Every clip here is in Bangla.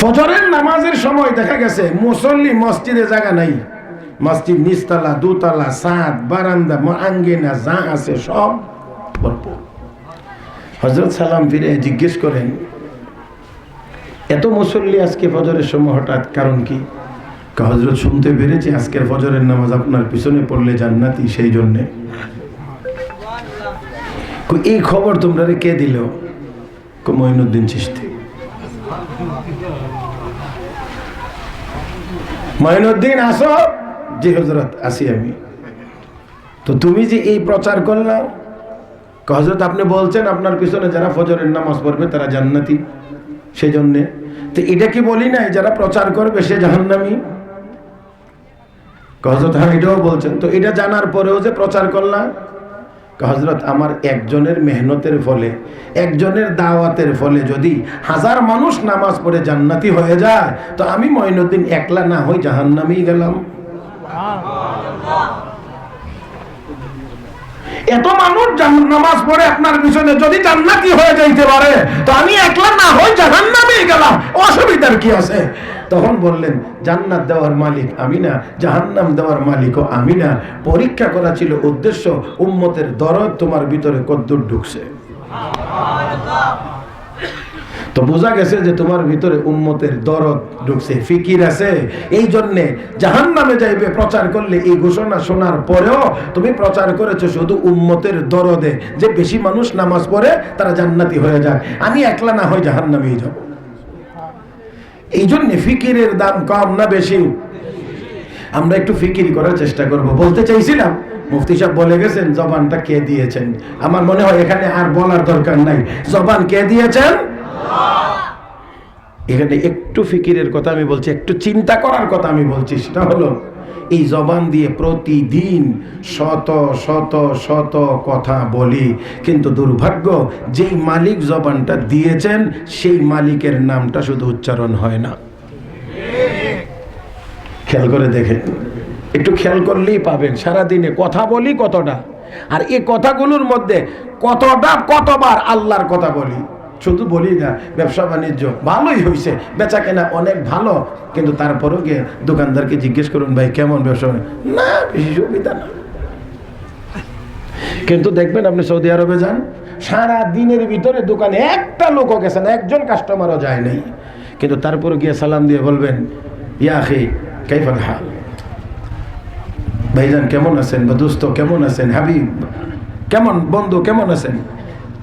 ফজরের নামাজের সময় দেখা গেছে, মুসল্লি মসজিদে জায়গা নাই। মসজিদ নিচতলা, দুতলা সাত বারান্দা, আঙ্গিনা, যা আছে সব ভরপুর। হজরত সালাম ফিরে জিজ্ঞেস করেন, এত মুসল্লি আজকে ফজরের সময় হঠাৎ কারণ কি? হজরত শুনতে পেরেছি আজকের ফজরের নামাজ আপনার পিছনে পড়লে জান্নাতি সেই জন্যে। এই খবর তোমরা কে দিল? মঈনুদ্দিন চিশতি। মঈনুদ্দিন আসো। জি হজরত আসি আমি। তো তুমি যে এই প্রচার করলাম হজরত আপনি বলছেন আপনার পিছনে যারা ফজরের নামাজ পড়বে তারা জান্নাতি সেই জন্যে তো এটা কি বলি নাই, যারা প্রচার করবে সে জাহান্নামি? হজরত হ্যাঁ এটাও বলছেন। তো এটা জানার পরেও যে প্রচার করলাম হজরত আমার একজনের মেহনতের ফলে, একজনের দাওয়াতের ফলে যদি হাজার মানুষ নামাজ পড়ে জান্নাতি হয়ে যায়, তো আমি মঈনুদ্দিন একলা না হই জাহান্নামি গেলাম। এত মানুষ নামাজ পড়ে আপনার পিছনে যদি জান্নাতি হয়ে যাইতে পারে, তো আমি একলা না হই জাহান্নামে গেলাম। অসুবিধার কি আছে? তখন বললেন, জান্নাত দেওয়ার মালিক আমি না, জাহান্নাম দেওয়ার মালিকও আমি না। পরীক্ষা করা ছিল উদ্দেশ্য, উম্মতের দরদ তোমার ভিতরে কদ্দুর ঢুকছে। তো বোঝা গেছে যে তোমার ভিতরে উম্মতের দরদ ঢুকছে, ফিকির আছে। এই জন্যে জাহান নামে যাইবে, প্রচার করলে এই ঘোষণা শোনার পরেও তুমি প্রচার করেছ শুধু উম্মতের দরদে। যে বেশি মানুষ নামাজ পড়ে, তারা জান্নাতি হয়ে যায় আমি একলা না হয় জাহান নামেই যাব। এই জন্যে ফিকিরের দাম কম না বেশি? আমরা একটু ফিকির করার চেষ্টা করব। বলতে চাইছিলাম, মুফতি সাহেব বলে গেছেন, জবানটা কে দিয়েছেন? আমার মনে হয় এখানে আর বলার দরকার নাই। জবান কে দিয়েছেন? এখানে একটু ফিকিরের কথা আমি বলছি, একটু চিন্তা করার কথা আমি বলছি, সেটা হলো এই জবান দিয়ে প্রতিদিন শত শত শত কথা বলি। কিন্তু দুর্ভাগ্য, যেই মালিক জবানটা দিয়েছেন, সেই মালিকের নামটা শুধু উচ্চারণ হয় না। খেয়াল করে দেখেন। একটু খেয়াল করলেই পাবেন, সারাদিনে কথা বলি কতটা। আর এই কথাগুলোর মধ্যে কতটা, কতবার আল্লাহর কথা বলি। শুধু বলি না, ব্যবসা বাণিজ্য ভালোই হয়েছে বেচা কেনা অনেক ভালো, কিন্তু তারপরেও গিয়ে দোকানদারকে জিজ্ঞেস করুন, ভাই, কেমন ব্যবসা? বাণিজ্য?" না, বেশি সুবিধা না। কিন্তু দেখবেন আপনি সৌদি আরবে যান সারা দিনের ভিতরে দোকানে একটা লোকও গেছেন একজন কাস্টমারও যায় নাই। কিন্তু তারপর গিয়ে সালাম দিয়ে বলবেন ইয়াখি কাইফাল হাল? ভাইজান, কেমন আছেন? বা দোস্ত, কেমন আছেন? হাবিব, কেমন, বন্ধু, কেমন আছেন?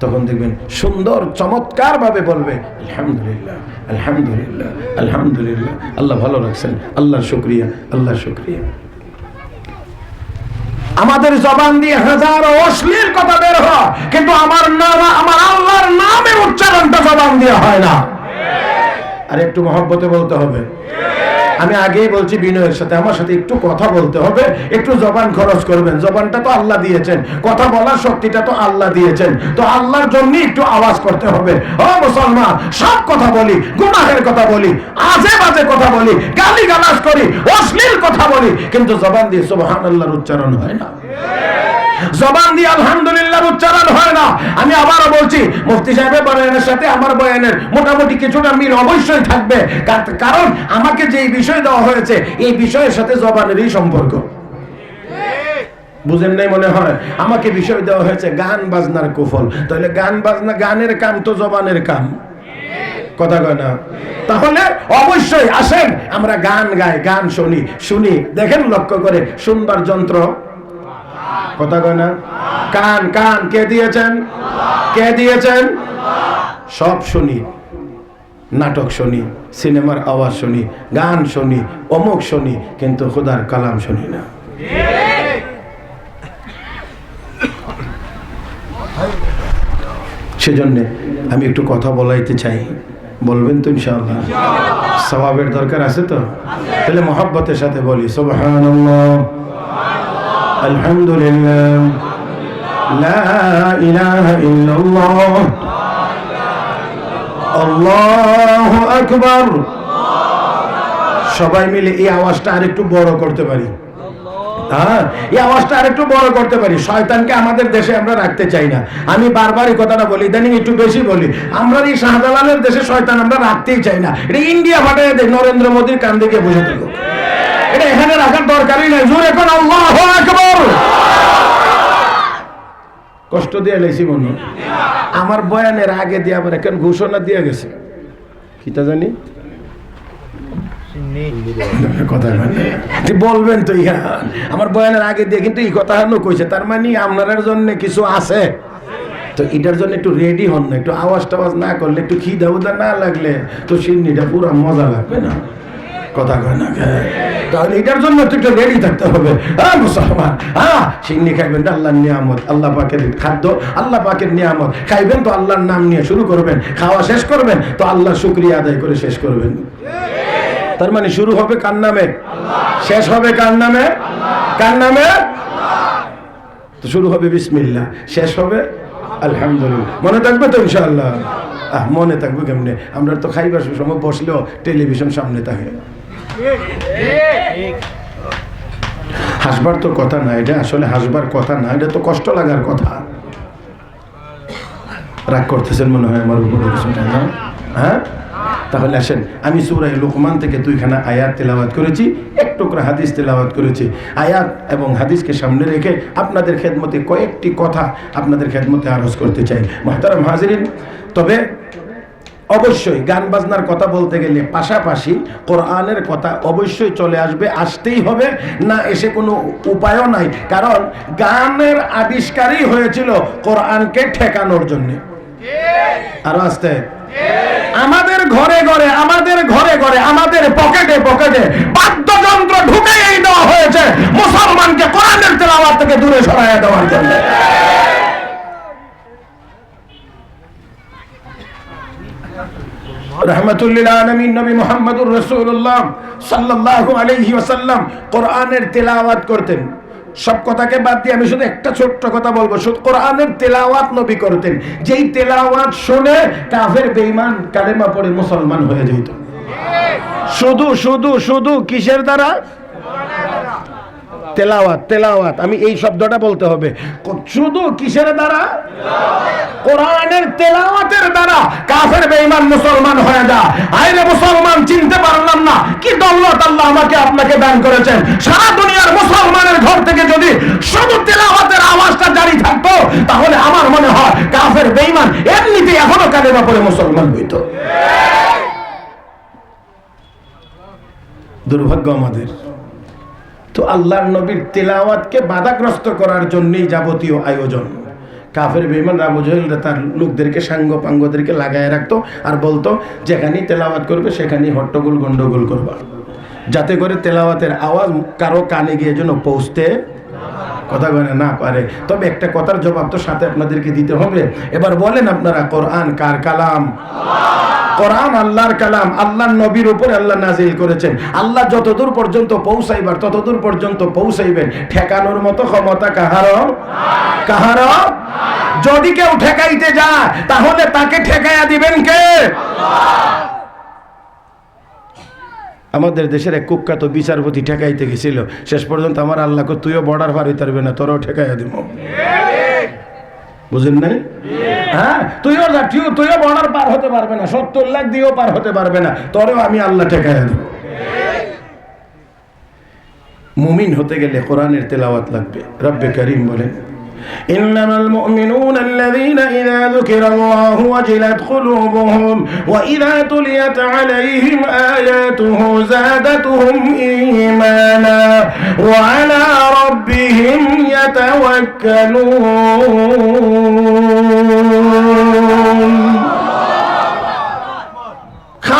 তখন দেখবেন সুন্দর চমৎকার ভাবে বলবে, আলহামদুলিল্লাহ আলহামদুলিল্লাহ আলহামদুলিল্লাহ, আল্লাহ ভালো রাখছেন, আল্লাহর শুক্রিয়া আল্লাহর শুক্রিয়া। আমাদের জবান দিয়ে হাজার অশ্লীল কথা বের হয়, কিন্তু আমার নাম, আমার আল্লাহর নামে উচ্চারণটা জবান দিয়ে হয় না। আর একটু মহব্বতে বলতে হবে। আমি আগেই বলছি বিনয়ের সাথে, আমার সাথে একটু কথা বলতে হবে, একটু জবান খরচ করবেন। জবানটা তো আল্লাহ দিয়েছেন, কথা বলার শক্তিটা তো আল্লাহ দিয়েছেন। তো আল্লাহর জন্য একটু আওয়াজ করতে হবে। ও মুসলমান, সব কথা বলি, গুনাহের কথা বলি, আজে বাজে কথা বলি গালি গালাজ করি, অশ্লীল কথা বলি, কিন্তু জবান দিয়ে সুবহান আল্লাহর উচ্চারণ হয় না। জবান দিয়ে আলহামদুলিল্লাহর উচ্চারণ হয় না। আমি আবারও বলছি, মুফতি সাহেবের বয়ানের সাথে আমার বয়ানের মোটামুটি কিছুটা মিল অবশ্যই থাকবে। কারণ আমাকে যে বিষয় দেওয়া হয়েছে, এই বিষয়ের সাথে জবানেরই সম্পর্ক। বুঝেন নাই মনে হয়? আমাকে বিষয় দেওয়া হয়েছে গান বাজনার কুফল। তাহলে গান বাজনা, গানের কাম তো জবানের কাম। কথা কয় না? তাহলে অবশ্যই আসেন, আমরা গান গাই, গান শুনি শুনি। দেখেন লক্ষ্য করে, শুনবার যন্ত্র কথা কয় না? কান কান, কে দিয়েছেন? কে দিয়েছেন? সব শুনি, নাটক শুনি, সিনেমার আওয়াজ শুনি, গান শুনি, অমুক শুনি, কিন্তু খোদার কালাম শুনি না। সেজন্যে আমি একটু কথা বলাইতে চাই। বলবেন তো ইনশাআল্লাহ। সবাবের দরকার আছে তো? তাহলে মহাব্বতের সাথে বলি সুবহানাল্লাহ আলহামদুলিল্লাহ। লা ইলাহা ইল্লাল্লাহ। আল্লাহু আকবার। সবাই মিলে এই আওয়াজটা আরেকটু বড় করতে পারি। হ্যাঁ এই আওয়াজটা আরেকটু বড় করতে পারি। শয়তানকে আমাদের দেশে আমরা রাখতে চাই না। আমি বারবার এই কথাটা বলি, ইদানিং একটু বেশি বলি। আমরা এই শাহজালালের দেশে শয়তান আমরা রাখতেই চাই না। এটা ইন্ডিয়া ফাটাই দেয় নরেন্দ্র মোদীর কান দিকে বুঝে দেবো এখানে রাখার দরকারই নাই। জোরে এখন আল্লাহ আকবর। কষ্ট দিয়ে লেছি মনে। আমার বয়ানের আগে দিয়ে আবার এখন ঘোষণা দিয়ে গেছে। কিটা জানি? কথা বলবেন তো ইহা। আমার বয়ানের আগে দিয়ে কিন্তু এই কথা কইছে। তার মানে আপনার জন্য কিছু আছে। তো এটার জন্য একটু রেডি হন না। একটু আওয়াজ টাওয়াজ না করলে একটু খিদা উদা না লাগলে তো সিন্নিটা পুরো মজা লাগবে না। কথা কয় না কে? তাহলে এটার জন্য তো একটু রেডি থাকতে হবে। হ্যাঁ মুসলমান। হ্যাঁ সিন্নি খাইবেন তো আল্লাহর নিয়ামত, আল্লাহ পাকের খাদ্য, আল্লাহ পাকের নিয়ামত। খাইবেন তো আল্লাহর নাম নিয়ে শুরু করবেন, খাওয়া শেষ করবেন, তো আল্লাহ শুক্রিয়া আদায় করে শেষ করবেন। তার মানে শুরু হবে কার নামে? শেষ হবে কার নামে? কার নামে? তো শুরু হবে বিসমিল্লাহ, শেষ হবে আলহামদুলিল্লাহ। মনে থাকবে তো ইনশাআল্লাহ? আহ, মনে থাকবে কেমনে? আমরা তো খাইবার সময় বসলেও টেলিভিশন সামনে থাকে। হাসবার তো কথা না, এটা আসলে হাসবার কথা না, এটা তো কষ্ট লাগার কথা। রাগ করতেছেন মনে হয় আমার উপর হ্যাঁ? তাহলে আসেন, আমি সুরাই লোকমান থেকে দুইখানা আয়াত তেলাওয়াত করেছি, এক টুকরা হাদিস তেলাওয়াত করেছি। আয়াত এবং হাদিসকে সামনে রেখে আপনাদের খেদমতে কয়েকটি কথা আপনাদের খেদমতে আরজ করতে চাই। মহতারাম হাজিরিন, তবে অবশ্যই গান বাজনার কথা বলতে গেলে পাশাপাশি কোরআনের কথা অবশ্যই চলে আসবে, আসতেই হবে। না এসে কোনো উপায়ও নাই, কারণ গানের আবিষ্কারই হয়েছিল কোরআনকে ঠেকানোর জন্য। আরও আসতে। আমাদের ঘরে ঘরে, আমাদের ঘরে ঘরে, আমাদের পকেটে পকেটে বাদ্যযন্ত্র ঢুকেই দেওয়া হয়েছে মুসলমানকে কোরআনের তেলাওয়াত থেকে দূরে সরাইয়া দেওয়ার জন্য। করতেন। সব কথাকে বাদ দিয়ে আমি শুধু একটা ছোট্ট কথা বলব। শুধু কোরআনের তেলাওয়াত নবী করতেন। যেই শুনে মুসলমান হয়ে যেত। শুধু শুধু শুধু কিসের দ্বারা? তেলাওয়াত তেলাওয়াত, আমি এই শব্দটা বলতে হবে। শুধু কিসের দ্বারা? কোরআনের তেলাওয়াতের দ্বারা কাফের, বেঈমান, মুসলমান হয়ে যা আইরে মুসলমান, চিনতে পারলাম না। কি দৌলত আল্লাহ আমাকে আপনাকে দান করেছেন। সারা দুনিয়ার মুসলমানের ঘর থেকে যদি শুধু তেলাওয়াতের আওয়াজটা জারি থাকতো, তাহলে আমার মনে হয় কাফের, বেঈমান এমনিতে এখনও কাদের পড়ে মুসলমান হইত। দুর্ভাগ্য আমাদের। তো আল্লাহর নবীর তেলাওয়াতকে বাধাগ্রস্ত করার জন্যই যাবতীয় আয়োজন। কাফের বেমান আবু জহেলরা তার লোকদেরকে সাঙ্গ পাঙ্গদেরকে লাগায় রাখতো আর বলতো, যেখানেই তেলাওয়াত করবে, সেখানেই হট্টগোল, গন্ডগোল করবা। যাতে করে তেলাওয়াতের আওয়াজ কারও কানে গিয়ে যেন পৌঁছতে কথা বলে না পারে। তবে একটা কথার জবাব তো সাথে আপনাদেরকে দিতে হবে। এবার বলেন আপনারা, কোরআন কার কালাম? কোরআন আল্লাহর কালাম, আল্লাহর নবীর উপরে আল্লাহ নাজিল করেছেন। আল্লাহ যতদূর পর্যন্ত পৌঁছাইবার, ততদূর পর্যন্ত পৌঁছাইবেন। ঠেকানোর মতো ক্ষমতা কাহারও কাহারও যদি কেউ ঠেকাইতে যায়, তাহলে তাকে ঠেকাইয়া দিবেন কে? আমাদের দেশের এক কুখ্যাত বিচারপতি ঠেকাইতে গেছিল। শেষ পর্যন্ত আমার আল্লাহকে তুইও বর্ডার পার হইতে পারবে না, তোরও ঠেকাইয়া দিব। বুঝেন নাই? হ্যাঁ তুইও যা তুইও তুইও বর্ডার পার হতে পারবে না সত্তর লাখ দিয়েও পার হতে পারবে না তোরেও আমি আল্লাহ ঠেকাইয়া দেব মুমিন হতে গেলে কোরআনের তেলাওয়াত লাগবে রব্বে করিম বলেন إنما المؤمنون الذين إذا ذكر الله وجلت قلوبهم وإذا تليت عليهم آياته زادتهم إيمانا وعلى ربهم يتوكلون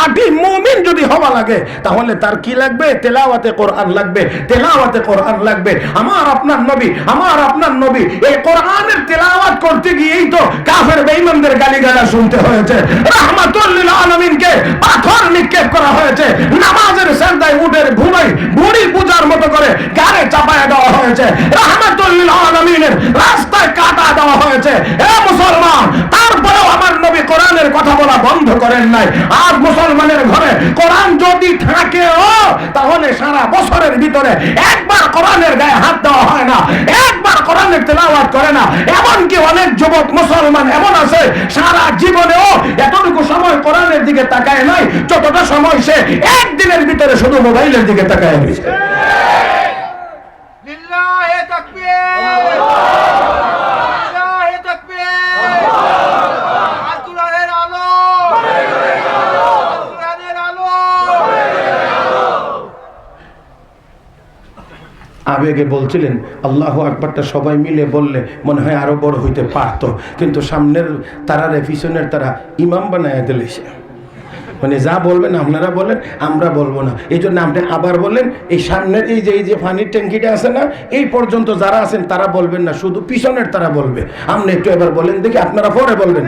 খাঁটি মুমিন যদি হওয়া লাগে, তাহলে তার কি লাগবে? তেলাওয়াতে কোরআন লাগবে, তেলাওয়াতে কোরআন লাগবে। আমার আপনার নবী, আমার আপনার নবী, এই কোরআনের তেলাওয়াত করতে গিয়েই তো কাফের বেঈমানদের গালিগালা শুনতে হয়েছে। রাহমাতুল্লিল আলামিনকে পাথর নিক্ষেপ করা হয়েছে। নামাজের সেজদায় উঠে ঘুমাই বুড়ি পূজার মতো করে গাড়ে চাপায় দেওয়া হয়েছে। রাহমাতুল্লিল আলামিনের রাস্তায় কাটা দেওয়া হয়েছে। এ মুসলমান তারপরেও আমার নবী কোরআনের কথা বলা বন্ধ করেন নাই। আর মুসলমানের ঘরে কোরআন যদি থাকে, ও, তাহলে সারা বছরের ভিতরে একবার কোরআনের গায়ে হাত দেওয়া হয় না। একবার কোরআনের তেলাওয়াত করে না। এমনকি অনেক যুবক মুসলমান এমন আছে, সারা জীবনেও এতটুকু সময় কোরআনের দিকে তাকায় নাই, যতটা সময় সে একদিনের ভিতরে শুধু মোবাইলের দিকে তাকায় রয়েছে। আবেগে বলছিলেন, আল্লাহ আকবরটা সবাই মিলে বললে মনে হয় আরও বড় হইতে পারত। কিন্তু সামনের তারারে, পিছনের তারা ইমাম বানায় দিলেছে মানে যা বলবেন আপনারা বলেন, আমরা বলব না। এই জন্য আপনি আবার বলেন এই সামনের এই যে এই যে পানির ট্যাঙ্কিটা আছে না, এই পর্যন্ত যারা আছেন তারা বলবেন না, শুধু পিছনের তারা বলবে। আপনি একটু এবার বলেন দেখি, আপনারা পরে বলবেন।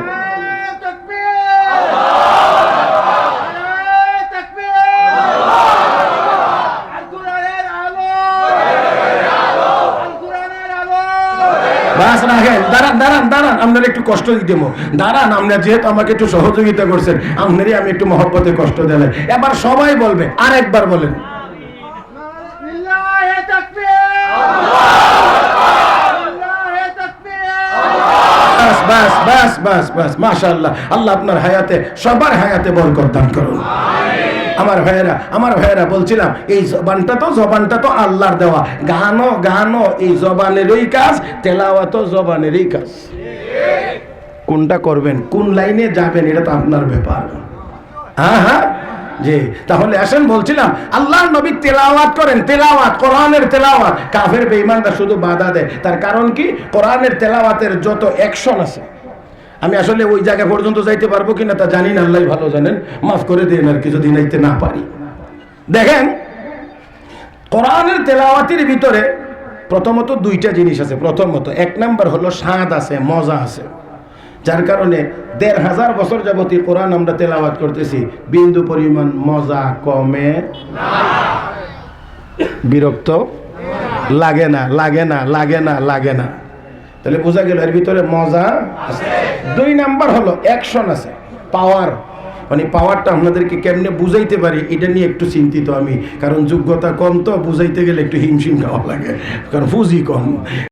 বাস রাখেন দাঁড়ান দাঁড়ান দাঁড়ান। আপনার একটু কষ্ট দিতে দাঁড়ান আপনার যেহেতু আমাকে একটু সহযোগিতা করছেন আপনারই আমি একটু মহব্বতে কষ্ট দিলে এবার সবাই বলবে আরেকবার বলেন। বাস বাস বাস বাস আল্লাহ আপনার হায়াতে সবার হায়াতে বরকত দান করুন। আমার ভাইয়েরা আমার ভাইয়েরা বলছিলাম, এই জবানটা তো জবানটা তো আল্লাহর দেওয়া। গানও গানও এই জবানেরই কাজ তেলাওয়াতও জবানেরই কাজ। কোনটা করবেন, কোন লাইনে যাবেন, এটা তো আপনার ব্যাপার। হ্যাঁ হ্যাঁ জি, তাহলে আসেন, বলছিলাম আল্লাহ নবী তেলাওয়াত করেন, তেলাওয়াত, কোরআনের তেলাওয়াত। কাফের বেঈমানরা শুধু বাধা দেয়। তার কারণ কি? কোরআনের তেলাওয়াতের যত অ্যাকশন আছে আমি আসলে ওই জায়গা পর্যন্ত যাইতে পারব কিনা তা জানি না, আল্লাহ ভালো জানেন। মাফ করে দিন আর কি যদি নাইতে না পারি। দেখেন, কোরআনের তেলাওয়াতির ভিতরে প্রথমত দুইটা জিনিস আছে। প্রথমত, এক নাম্বার হলো স্বাদ আছে, মজা আছে। যার কারণে দেড় হাজার বছর যাবতী কোরআন আমরা তেলাওয়াত করতেছি। বিন্দু পরিমাণ মজা কমে বিরক্ত? লাগে না লাগে না লাগে না লাগে না। তাহলে বোঝা গেল এর ভিতরে মজা আছে। দুই নাম্বার হলো অ্যাকশন আছে পাওয়ার মানে পাওয়ারটা আপনাদেরকে কেমনে বুঝাইতে পারি, এটা নিয়ে একটু চিন্তিত আমি। কারণ যোগ্যতা কম তো, বুঝাইতে গেলে একটু হিমশিম খাওয়া লাগে। কারণ পুঁজি কম।